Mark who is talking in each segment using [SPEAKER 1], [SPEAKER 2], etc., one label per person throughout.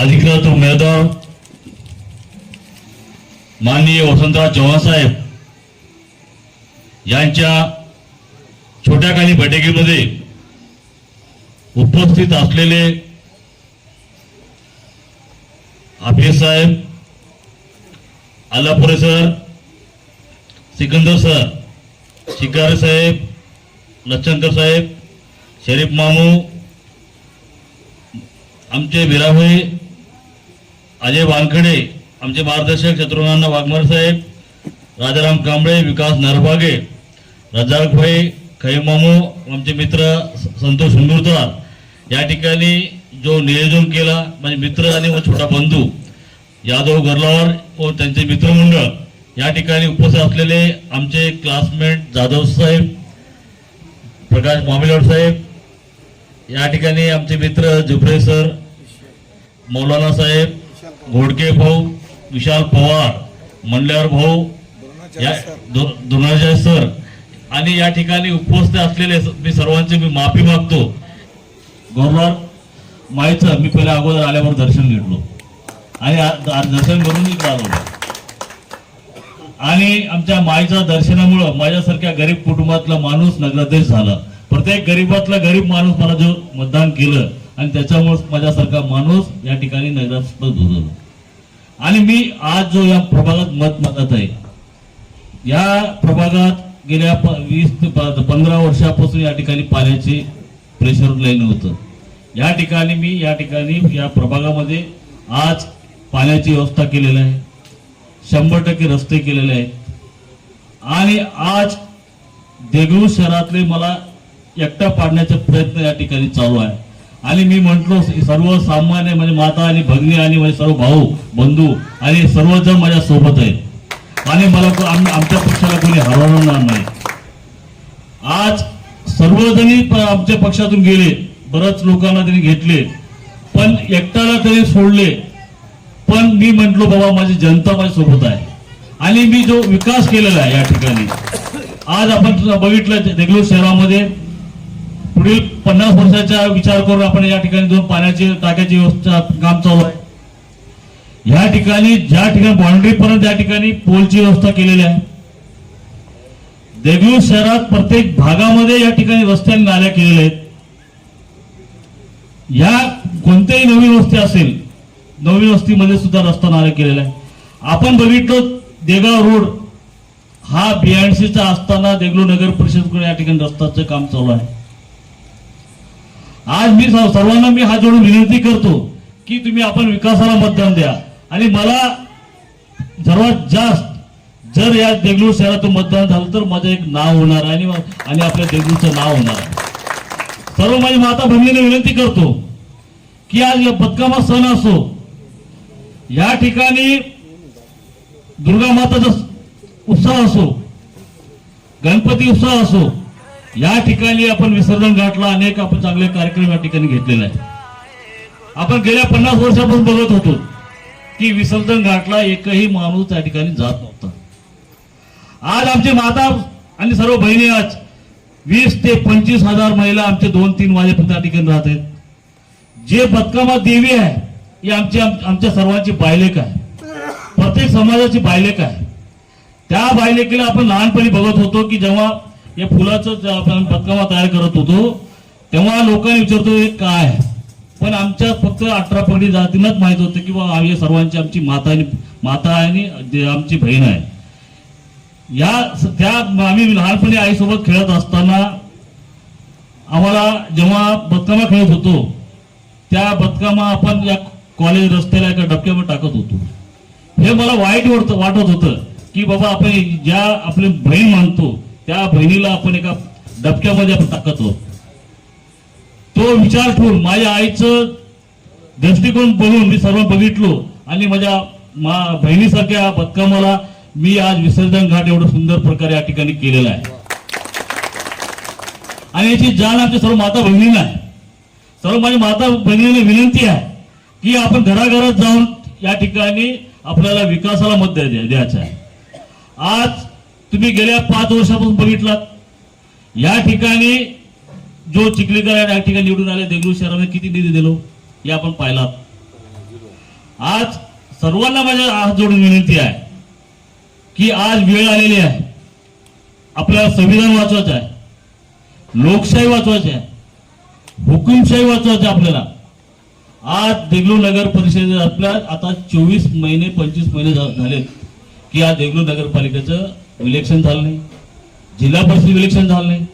[SPEAKER 1] अधिकृत उमेदवार माननीय वसंतराव चव्हाण साहेब यांच्या छोट्या काही बैठकीमध्ये उपस्थित असलेले आफिस साहेब आलापुरे सर सिकंदर सर शिकारे साहेब लच्छंकर साहेब शरीफ मामू आमचे भिराभाई अजय वानखडे आमचे मार्गदर्शक शत्रुघ्न वाघमार साहेब राजाराम कांबळे विकास नरभागे रजाकभाई खैमामू आमचे मित्र स- संतोष हुंदुरदार या ठिकाणी जो नियोजन केला म्हणजे मित्र आणि व छोटा बंधू यादव गरलावर व त्यांचे मित्रमंडळ या ठिकाणी उपस्थित असलेले आमचे क्लासमेट जाधव साहेब प्रकाश मामिलवाड साहेब या ठिकाणी आमचे मित्र जुब्रे सर मौलाना साहेब घोडके भाऊ विशाल पवार मंडल्यावर भाऊ या दोनाचे सर. आणि या ठिकाणी उपस्थित असलेले मी सर्वांची मी माफी मागतो. गौरव माईचं मी पहिल्या अगोदर आल्यावर दर्शन घेतलो. आणि दर्शन करून आलो आणि आमच्या माईच्या दर्शनामुळं माझ्यासारख्या गरीब कुटुंबातला माणूस नगराध्यक्ष झाला. प्रत्येक गरीबातला गरीब माणूस मला जो मतदान केलं आणि त्याच्यामुळे माझ्यासारखा माणूस या ठिकाणी नगराध्यक्ष होतो आणि मी आज जो या प्रभागात मत मागत आहे या प्रभागात गेल्या प- वीस ते पंधरा वर्षापासून या ठिकाणी पाण्याचे प्रेशर लाईन होतं. या ठिकाणी मी या ठिकाणी या प्रभागामध्ये आज पाण्याची व्यवस्था केलेली आहे. शंभर टक्के रस्ते केलेले आहेत. आणि आज देगलूर शहरातले मला एकटा पाडण्याचा प्रयत्न या ठिकाणी चालू आहे. आणि मी म्हटलो सर्व सामान्य म्हणजे माता आणि भगिनी आणि माझे सर्व भाऊ बंधू आणि सर्वजण माझ्या सोबत आहेत. आणि मला आमच्या पक्षाला कोणी हरवणार नाही. आज सर्वजणी आमच्या पक्षातून गेले. बरंच लोकांना त्यांनी घेतले. पण एकट्याला तरी सोडले. पण मी म्हंटलो बाबा माझी जनता माझ्या सोबत आहे. आणि मी जो विकास केलेला आहे या ठिकाणी. आज आपण बघितलं देगलूर शहरामध्ये पुढील पन्नास वर्षाचा विचार करून आपण या ठिकाणी दोन पाण्याची टाक्याची व्यवस्था काम चालू आहे. या ठिकाणी ज्या ठिकाणी बाउंड्री पर्यंत त्या ठिकाणी पोलची व्यवस्था केलेली आहे. देगलूर शहरात प्रत्येक भागामध्ये या ठिकाणी रस्ते आणि नाल्या केलेल्या आहेत. या कोणत्याही नवीन वस्ती असेल नवीन वस्तीमध्ये सुद्धा रस्ता नाल्या केलेला आहे आपण बघितलो देगाव रोड हा बीएनसीचा असताना देगलूर नगर परिषदकडे या ठिकाणी रस्त्याचं काम चालू आहे. आज मी सर्वांना मी हात जोडून विनंती करतो की तुम्ही आपण विकासाला मतदान द्या. आणि मला सर्वात जास्त जर या देगलूर शहरातून मतदान झालं तर माझं एक नाव होणार आहे आणि आपल्या देगलूरचं नाव होणार आहे. सर्व माझी माता भगिनीने विनंती करतो की आज या बदकामा सण असो या ठिकाणी दुर्गा माताचा उत्साह असो गणपती उत्साह असो या ठिकाणी आपण विसर्जन घाटला अनेक आपण चांगले कार्यक्रम या ठिकाणी घेतलेले आहेत. आपण गेल्या पन्नास वर्षापासून बघत होतो की विसर्जन घाटला एकही माणूस त्या ठिकाणी जात नव्हता. आज आमची माता आणि सर्व बहिणी आज वीस ते पंचवीस हजार महिला आमचे दोन तीन वाजेपर्यंत त्या ठिकाणी राहत आहेत. जे बदकामा देवी आहे ही आमची आमच्या सर्वांची बायलेक आहे. प्रत्येक समाजाची बायलेक आहे. त्या बायलेकीला आपण लहानपणी बघत होतो की जेव्हा या फुलाचं आपण बदकामा तयार करत होतो तेव्हा लोकांनी विचारतो हे काय? पण आमच्या फक्त अठरा पगडी जातीनंच माहीत होतं की बाबा आम्ही सर्वांची आमची माता आणि माता आणि आमची बहीण आहे. या त्या आम्ही लहानपणी आईसोबत खेळत असताना आम्हाला जेव्हा बदकामा खेळत होतो त्या बदकामा आपण या कॉलेज रस्त्याला एका डबक्यावर टाकत होतो. हे मला वाईट वाटत वाटत होतं की बाबा आपण ज्या आपली बहीण मानतो त्या बहिणीला आपण एका डबक्यामध्ये आपण टाकतो. तो विचार ठेवून माझ्या आईचं दृष्टिकोन बघून मी सर्व बघितलो आणि माझ्या मा बहिणीसारख्या बदकामाला मी आज विसर्जन घाट एवढं सुंदर प्रकारे या ठिकाणी केलेला आहे. आणि याची जाण आमच्या सर्व माता बहिणींना आहे. सर्व माझ्या माता बहिणींना विनंती आहे की आपण घराघरात जाऊन या ठिकाणी आपल्याला विकासाला मत द्यायचं आहे. आज तुम्ही गेल्या पाच वर्षापासून बघितलात. या ठिकाणी जो चिखलीकर या ठिकाणी निवडून आले. देगलूर शहरामध्ये किती निधी दिलो हे आपण पाहिलात आज सर्वांना माझ्या हात जोडून विनंती आहे की आज वेळ आलेली आहे. आपल्याला संविधान वाचवायचं आहे. लोकशाही वाचवायची आहे. हुकुमशाही वाचवायची आहे आपल्याला. आज देगलूर नगर परिषदेत आपल्या आता चोवीस महिने पंचवीस महिने झा- झालेत. की आज देगलूर नगरपालिकेचं इलेक्शन झालं नाही. जिल्हा परिषद इलेक्शन झालं नाही.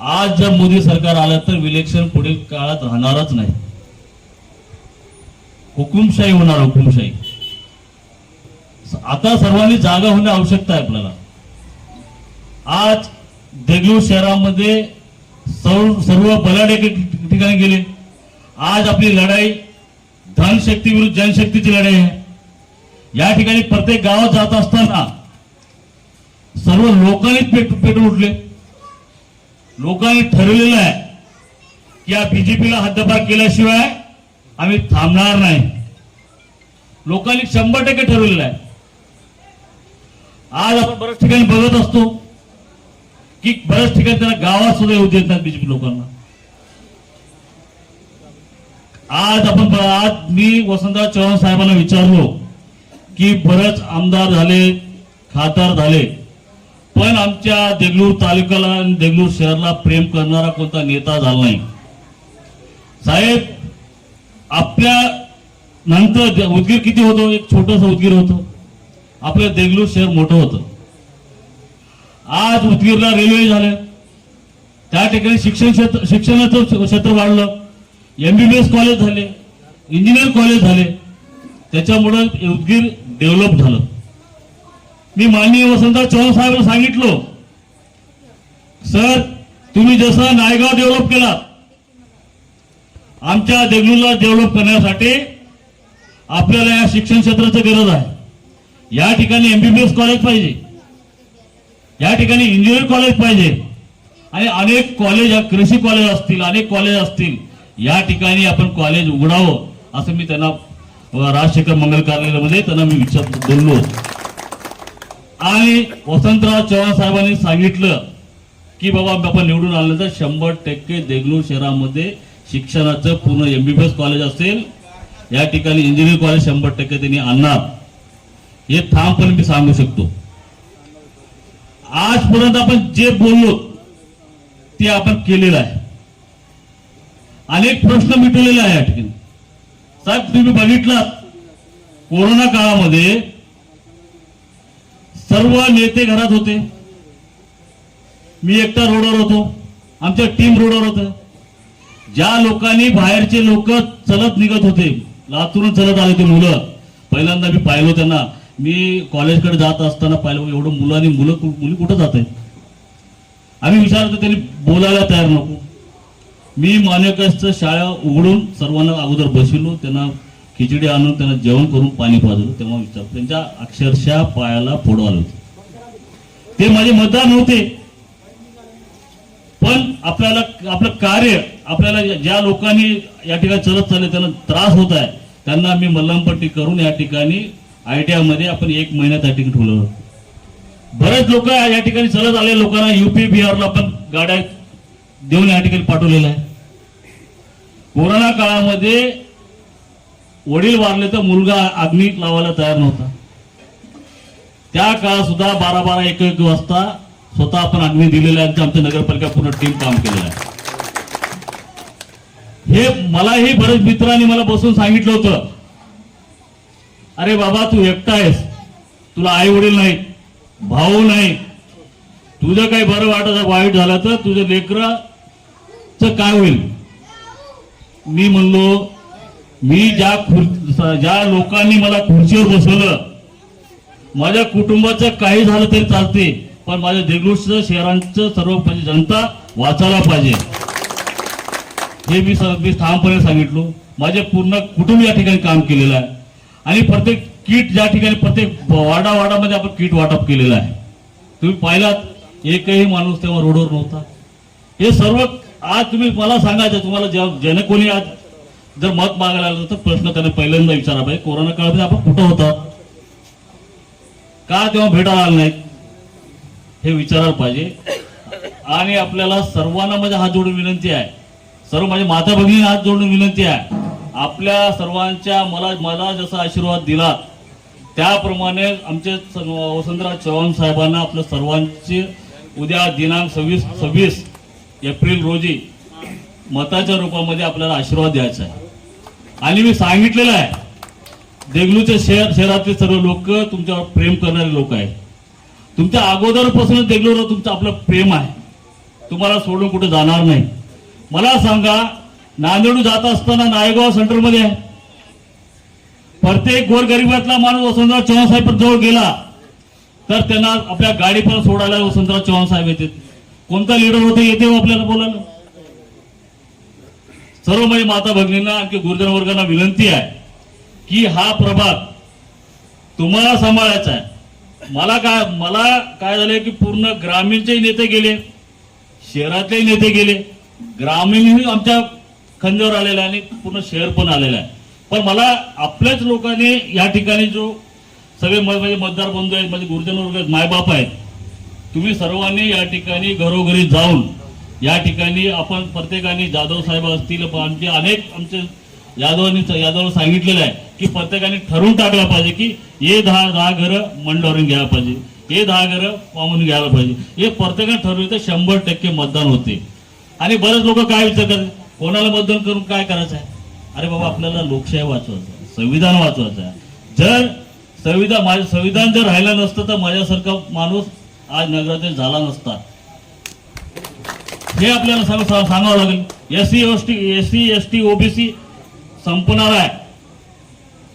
[SPEAKER 1] आज जर मोदी सरकार आलं तर इलेक्शन पुढील काळात राहणारच नाही. हुकुमशाही होणार हुकुमशाही. आता सर्वांनी जागा होणे आवश्यकता आहे आपल्याला. आज देगलूर शहरामध्ये सर्व सर्व बलाढ्य ठिकाणी गेले. आज आपली लढाई धनशक्ती विरुद्ध जनशक्तीची लढाई आहे. या ठिकाणी प्रत्येक गावात जात असताना सर्व लोकांनी पेट पेटून उठले. लोकांनी ठरवलेलं आहे की या बीजेपीला हद्दपार केल्याशिवाय आम्ही थांबणार नाही. लोकांनी शंभर टक्के ठरवलेलं आहे. आज आपण बऱ्याच ठिकाणी बघत असतो की बऱ्याच ठिकाणी त्यांना गावात सुद्धा येऊ देत बीजेपी लोकांना. आज आपण आज मी वसंतराव चव्हाण साहेबांना विचारलो की बरेच आमदार झाले खासदार झाले. पण आमच्या देगलूर तालुक्याला आणि देगलूर शहराला प्रेम करणारा कोणता नेता झाला नाही. साहेब आपल्या नंतर उदगीर किती होतो? एक छोटस उदगीर होतं. आपलं देगलूर शहर मोठं होतं. आज उदगीरला रेल्वे झाले. त्या ठिकाणी शिक्षण क्षेत्र शिक्षणाचं क्षेत्र वाढलं. एमबीबीएस कॉलेज झाले. इंजिनियर कॉलेज झाले. त्याच्यामुळं उदगीर डेव्हलप झालं. मी माननीय वसंतराव चव्हाण साहेबांना सांगितलं सर तुम्ही जसं नायगाव डेव्हलप केला आमच्या देगलूरला डेव्हलप करण्यासाठी आपल्याला या शिक्षण क्षेत्राची गरज आहे. या ठिकाणी एमबीबीएस कॉलेज पाहिजे. या ठिकाणी इंजिनिअर कॉलेज पाहिजे. आणि अनेक कॉलेज कृषी कॉलेज असतील अनेक कॉलेज असतील या ठिकाणी आपण कॉलेज उघडावं असं मी त्यांना राजशेखर मंगल कार्यालयामध्ये त्यांना मी विचार बोललो. आणि वसंतराव चव्हाण साहेबांनी सांगितलं की बाबा आपण निवडून आलं तर शंभर टक्के देगलूर शहरामध्ये शिक्षणाचं पूर्ण एमबीबीएस कॉलेज असेल. या ठिकाणी इंजिनिअरिंग कॉलेज शंभर टक्के त्यांनी आणणार. हे ठामपणे मी सांगू शकतो. आजपर्यंत आपण जे बोललो ते आपण केलेलं आहे. अनेक प्रश्न मिटवलेले आहे या ठिकाणी. साहेब तुम्ही बघितलात कोरोना काळामध्ये सर्व नेते घरात होते. मी एकटा रोडवर होतो. आमच्या टीम रोडवर होतं. ज्या लोकांनी बाहेरचे लोक चलत निघत होते लातूरून चलत आले ते मुलं पहिल्यांदा मी पाहिलो त्यांना. मी कॉलेजकडे जात असताना पाहिलं एवढं मुलं आणि मुलं मुली कुठं जात आहेत आम्ही विचारतो त्यांनी बोलायला तयार नको. मी मान्यकरचं शाळा उघडून सर्वांना अगोदर बसविलो त्यांना खिचडी आणून त्यांना जेवण करून पाणी पाजलो तेव्हा विचार त्यांच्या अक्षरशः पायाला फोडो आलं ते माझे मतदार नव्हते. पण आपल्याला आपलं कार्य आपल्याला ज्या लोकांनी या ठिकाणी चलत चालले त्यांना त्रास होत आहे. त्यांना मी मल्लमपट्टी करून या ठिकाणी आयटीआयमध्ये आपण एक महिन्यात या ठिकाणी ठेवलं बरेच लोक या ठिकाणी चलत आले लोकांना युपी बिहारला आपण गाड्या देऊन या ठिकाणी पाठवलेलं आहे कोरोना काळामध्ये वडील वारले तर मुलगा अग्नी लावायला तयार नव्हता. त्या काळात सुद्धा बारा बारा एक एक वाजता स्वतः आपण अग्नी दिलेला आहे आमच्या नगरपालिका पूर्ण टीम काम केलेलं आहे. हे मलाही बरेच मित्रांनी मला बसून सांगितलं होतं. अरे बाबा तू एकटा आहेस. तुला आई वडील नाही भाऊ नाही. तुझं काही बरं वाटत वाईट झालं तर तुझ्या लेकरं काय होईल? मी म्हणलो मी ज्या खुर ज्या लोकांनी मला खुर्चीवर बसवलं माझ्या कुटुंबाचं काही झालं तरी चालते पण माझ्या देगलूरचं शहरांचं सर्व म्हणजे जनता वाचायला पाहिजे. हे मी मी ठामपणे सांगितलो. माझे पूर्ण कुटुंब या ठिकाणी काम केलेलं आहे. आणि प्रत्येक किट ज्या ठिकाणी प्रत्येक वाडा वाडामध्ये आपण किट वाटप केलेलं आहे. तुम्ही पाहिलात एकही माणूस तेव्हा रोडवर नव्हता. हे सर्व आज तुम्ही मला सांगायचं तुम्हाला जेव्हा ज्याने कोणी आज जर मत मागायला आलं तर प्रश्न त्यांना पहिल्यांदा विचारा पाहिजे कोरोना काळामध्ये आपण कुठं होता? का तेव्हा भेटायला आलं नाही हे विचारायला पाहिजे. आणि आपल्याला सर्वांना माझ्या हात जोडून विनंती आहे. सर्व माझ्या माता भगिनी हात जोडून विनंती आहे. आपल्या सर्वांच्या मला मला जसा आशीर्वाद दिला त्याप्रमाणे आमचे वसंतराव चव्हाण साहेबांना आपल्या सर्वांचे उद्या दिनांक सव्वीस सव्वीस एप्रिल रोजी मताच्या रूपामध्ये आपल्याला आशीर्वाद द्यायचा आहे. आणि मी सांगितलेलं आहे देगलूच्या शहर शहरातले सर्व लोक तुमच्यावर प्रेम करणारे लोक आहेत. तुमच्या अगोदरपासूनच देगलूवर तुमचं आपलं प्रेम आहे. तुम्हाला सोडून कुठे जाणार नाही. मला सांगा नांदेडू जात असताना नायगाव सेंटरमध्ये आहे. प्रत्येक गोरगरिबातला माणूस वसंतराव चव्हाण साहेब जवळ गेला तर त्यांना आपल्या गाडी पण सोडायला वसंतराव चव्हाण साहेब येते कोणता लिडर होते येते आपल्याला बोलायला सर्व माझी माता भगिनींना आणखी गुरुजन वर्गांना विनंती आहे की हा प्रभाग तुम्हाला सांभाळायचा आहे. मला काय मला काय झालंय की पूर्ण ग्रामीणचे नेते गेले शहरातले नेते गेले. ग्रामीणही आमच्या खंजावर आलेला आहे आणि पूर्ण शहर पण आलेलं आहे. पण मला आपल्याच लोकांनी या ठिकाणी जो सगळे म- मतदार बंधू आहेत म्हणजे गुरुजन वर्ग आहेत मायबाप आहेत तुम्ही सर्वांनी या ठिकाणी घरोघरी जाऊन या ठिकाणी आपण प्रत्येकाने जाधव साहेब असतील आमचे अनेक आमचे यादवांनी यादव सांगितलेलं आहे की प्रत्येकाने ठरवून टाकलं पाहिजे की हे दहा दहा घरं मंडवरून घ्यायला पाहिजे. हे दहा घरं पाहून घ्यायला पाहिजे. हे प्रत्येकाने ठरवलं तर शंभर टक्के मतदान होते. आणि बरेच लोक काय विचार करतात? कोणाला मतदान करून काय करायचं आहे? अरे बाबा आपल्याला लोकशाही वाचवायचं आहे संविधान वाचवायचं आहे. जर संविधान माझं संविधान जर राहिलं नसतं तर माझ्यासारखा माणूस आज नगराध्यक्ष झाला नसता. हे आपल्याला सांग सांगावं लागेल. S C S T S C S T OBC संपणार आहे.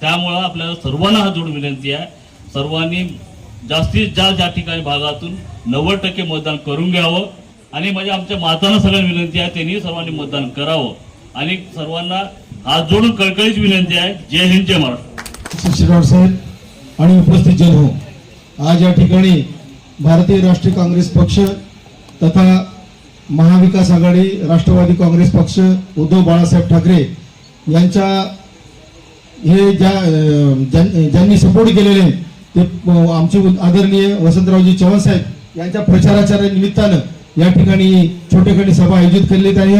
[SPEAKER 1] त्यामुळं आपल्याला सर्वांना हा जोड विनंती आहे. सर्वांनी जास्तीत जास्त ज्या ठिकाणी भागातून नव्वद टक्के मतदान करून घ्यावं. आणि म्हणजे आमच्या मातांना सगळ्यांना विनंती आहे त्यांनी सर्वांनी मतदान करावं. आणि सर्वांना हात जोडून कळकळीच विनंती आहे जय हिंद जय महाराष्ट्र.
[SPEAKER 2] साहेब आणि उपस्थित जन हो आज या ठिकाणी भारतीय राष्ट्रीय काँग्रेस पक्ष तथा महाविकास आघाडी राष्ट्रवादी काँग्रेस पक्ष उद्धव बाळासाहेब ठाकरे यांच्या हे ज्या ज्यां- ज्यांनी सपोर्ट केलेले आहे, ते आमचे आदरणीय वसंतरावजी चव्हाण साहेब यांच्या प्रचाराच्या निमित्तानं या ठिकाणी छोटेखानी सभा आयोजित करण्यात आहे.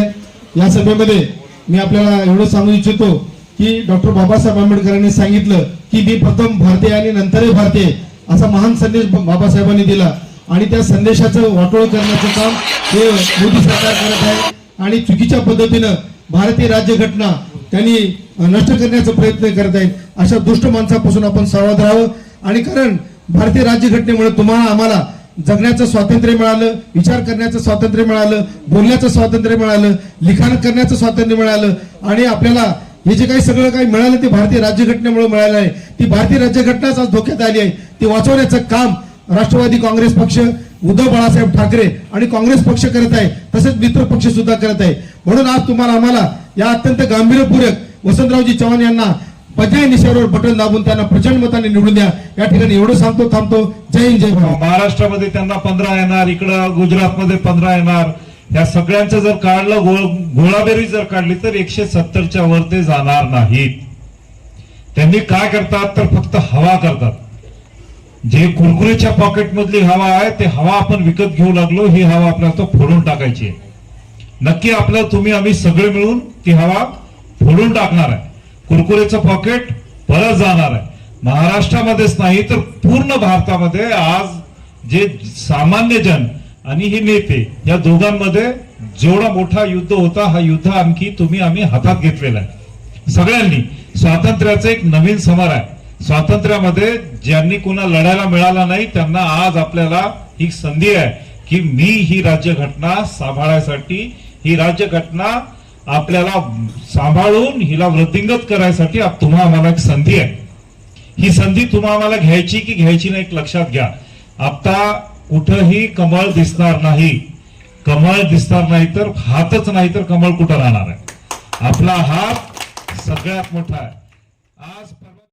[SPEAKER 2] या सभेमध्ये मी आपल्याला एवढं सांगू इच्छितो की डॉक्टर बाबासाहेब आंबेडकरांनी सांगितलं की मी प्रथम भारतीय आणि नंतरही भारतीय असा महान संदेश बाबासाहेबांनी दिला. आणि त्या संदेशाचं वाटोळ करण्याचं काम हे मोदी सरकार करत आहे. आणि चुकीच्या पद्धतीनं भारतीय राज्यघटना त्यांनी नष्ट करण्याचा प्रयत्न करत आहेत. अशा दुष्ट माणसापासून आपण सावध राहावं. आणि कारण भारतीय राज्यघटनेमुळे तुम्हाला आम्हाला जगण्याचं स्वातंत्र्य मिळालं विचार करण्याचं स्वातंत्र्य मिळालं बोलण्याचं स्वातंत्र्य मिळालं लिखाण करण्याचं स्वातंत्र्य मिळालं. आणि आपल्याला हे जे काही सगळं काही मिळालं ते भारतीय राज्यघटनेमुळे मिळालं आहे. ती भारतीय राज्यघटनाच आज धोक्यात आली आहे. ती वाचवण्याचं काम राष्ट्रवादी काँग्रेस पक्ष उद्धव बाळासाहेब ठाकरे आणि काँग्रेस पक्ष करत आहे तसेच मित्र पक्ष सुद्धा करत आहे. म्हणून आज तुम्हाला आम्हाला या अत्यंत गांभीर्यपूर्वक वसंतरावजी चव्हाण यांना पर्याय निशावर बटन दाबून त्यांना प्रचंड मताने निवडून द्या. या ठिकाणी एवढं सांगतो थांबतो. जय हिंद जय भारत.
[SPEAKER 3] महाराष्ट्रामध्ये त्यांना पंधरा येणार इकडं गुजरातमध्ये पंधरा येणार. या सगळ्यांचं जर काढलं घोळाबेरी जर काढली तर एकशे सत्तरच्या वर ते जाणार नाहीत. त्यांनी काय करतात तर फक्त हवा करतात. जे कुरकुरेच्या पॉकेट मधली हवा आहे ते हवा आपण विकत घेऊ लागलो ही हवा आपल्याला तो फोडून टाकायची आहे. नक्की आपलं तुम्ही आम्ही सगळे मिळून ती हवा फोडून टाकणार आहे. कुरकुरेचं पॉकेट परत जाणार आहे. महाराष्ट्रामध्येच नाही तर पूर्ण भारतामध्ये आज जे सामान्य जन आणि हे नेते या दोघांमध्ये जेवढा मोठा युद्ध होता हा युद्ध आणखी तुम्ही आम्ही हातात घेतलेला आहे. सगळ्यांनी स्वातंत्र्याचा एक नवीन समर आहे. स्वातंत्र्यामध्ये ज्यांनी कुणा लढायला मिळाला नाही त्यांना आज आपल्याला ही संधी आहे की मी ही राज्यघटना सांभाळायसाठी ही राज्यघटना आपल्याला सांभाळून हिला वृद्धिंगत करायसाठी तुम्हा आम्हाला एक संधी आहे. ही संधी तुम्हा आम्हाला घ्यायची की घ्यायची नाही एक लक्षात घ्या. आता कुठंही कमळ दिसणार नाही. कमळ दिसणार नाही तर हातच नाही तर कमळ कुठं राहणार आहे? आपला हात सगळ्यात मोठा आहे. आज